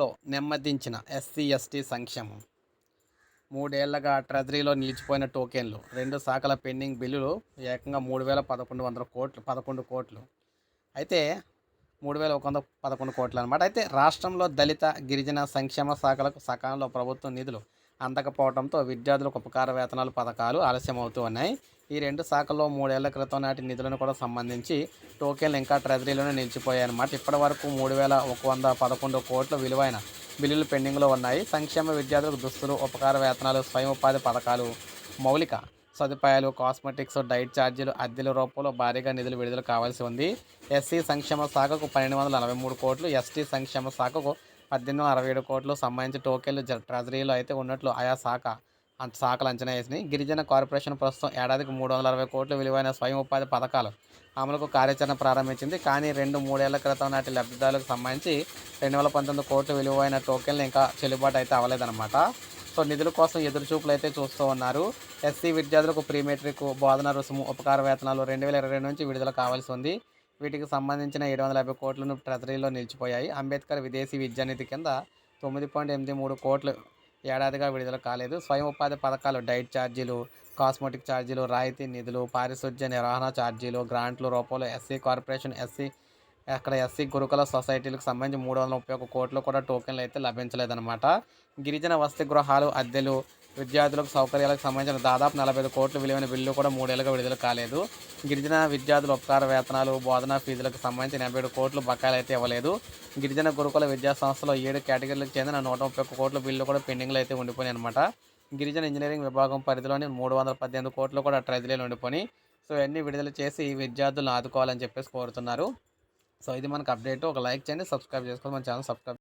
రాష్ట్రంలో నెమ్మదించిన SC ST సంక్షేమం. మూడేళ్ళగా ట్రెజరీలో నిలిచిపోయిన టోకెన్లు రెండు శాఖల పెండింగ్ బిల్లులు ఏకంగా మూడు వేల పదకొండు వందల కోట్లు పదకొండు కోట్లు. అయితే మూడు వేల ఒక వంద పదకొండు కోట్లు అనమాట అయితే రాష్ట్రంలో దళిత గిరిజన సంక్షేమ శాఖలకు సకాలంలో ప్రభుత్వం నిధులు అందకపోవడంతో విద్యార్థులకు ఉపకార వేతనాలు పథకాలు ఆలస్యమవుతూ ఉన్నాయి. ఈ రెండు శాఖల్లో మూడేళ్ళ క్రితం నాటి నిధులను కూడా సంబంధించి టోకెన్లు ఇంకా ట్రెజరీలోనే నిలిచిపోయాయన్నమాట. ఇప్పటి వరకు మూడు వేల ఒక వంద పదకొండు కోట్ల విలువైన బిల్లులు పెండింగ్లో ఉన్నాయి. సంక్షేమ విద్యార్థులకు దుస్తులు ఉపకార వేతనాలు స్వయం ఉపాధి పథకాలు మౌలిక సదుపాయాలు కాస్మెటిక్స్ డైట్ ఛార్జీలు అద్దెల రూపంలో భారీగా నిధులు విడుదల కావాల్సి ఉంది. ఎస్సీ సంక్షేమ శాఖకు పన్నెండు వందల నలభై మూడు కోట్లు ఎస్టీ సంక్షేమ శాఖకు పద్దెనిమిది వందల అరవై ఏడు కోట్లు సంబంధించి టోకెన్లు జ- ట్రెజరీలో అయితే ఉన్నట్లు ఆయా శాఖ శాఖలు అంచనా వేసినాయి. గిరిజన కార్పొరేషన్ ప్రస్తుతం ఏడాదికి మూడు వందల అరవై కోట్ల విలువైన స్వయం ఉపాధి పథకాలు అమలుకు కార్యాచరణ ప్రారంభించింది. కానీ రెండు మూడేళ్ళ క్రితం నాటి లబ్ధిదారులకు సంబంధించి రెండు వేల పంతొమ్మిది కోట్ల విలువైన టోకెన్లు ఇంకా చెల్లుబాటు అయితే అవ్వలేదన్నమాట. సో నిధుల కోసం ఎదురుచూపులు అయితే చూస్తూ ఉన్నారు. ఎస్సీ విద్యార్థులకు ప్రీ మెట్రిక్ బోధన రుసుము ఉపకార వేతనాలు రెండు వేల ఇరవై రెండు నుంచి విడుదల కావాల్సి ఉంది. వీటికి సంబంధించిన ఏడు వందల యాభై కోట్లను ట్రెజరీలో నిలిచిపోయాయి. అంబేద్కర్ విదేశీ విద్యానిధి కింద తొమ్మిది పాయింట్ ఎనిమిది మూడు కోట్లు ఏడాదిగా విడుదల కాలేదు. స్వయం ఉపాధి పథకాలు డైట్ ఛార్జీలు కాస్మెటిక్ ఛార్జీలు రాయితీ నిధులు పారిశుధ్య నిర్వహణ ఛార్జీలు గ్రాంట్ల రూపంలో ఎస్సీ కార్పొరేషన్ ఎస్సీ అక్కడ ఎస్సీ గురుకుల సొసైటీలకు సంబంధించి మూడు వందల ముప్పై ఒక కోట్లు కూడా టోకెన్లు అయితే లభించలేదన్నమాట. గిరిజన వసతి గృహాలు అద్దెలు విద్యార్థులకు సౌకర్యాలకు సంబంధించిన దాదాపు నలభై ఐదు కోట్ల విలువైన బిల్లు కూడా మూడేళ్ళుగా విడుదల కాలేదు. గిరిజన విద్యార్థుల ఉపకార వేతనాలు బోధనా ఫీజులకు సంబంధించిన ఎనభై ఏడు కోట్లు బకాయిలు అయితే ఇవ్వలేదు. గిరిజన గురుకుల విద్యా సంస్థలో ఏడు కేటగిరీలకు చెందిన నూట ముప్పై ఒక్క కోట్ల బిల్లు కూడా పెండింగ్లో అయితే ఉండిపోయినాయి అనమాట గిరిజన ఇంజనీరింగ్ విభాగం పరిధిలోని మూడు వందల పద్దెనిమిది కోట్లు కూడా ట్రెజరీలు ఉండిపోయి సో ఇవన్నీ విడుదల చేసి విద్యార్థులను ఆదుకోవాలని చెప్పేసి కోరుతున్నారు. సో ఇది మనకు అప్డేట్. ఒక లైక్ చేయండి సబ్స్క్రైబ్ చేసుకోండి. మన ఛానల్ సబ్స్క్రైబ్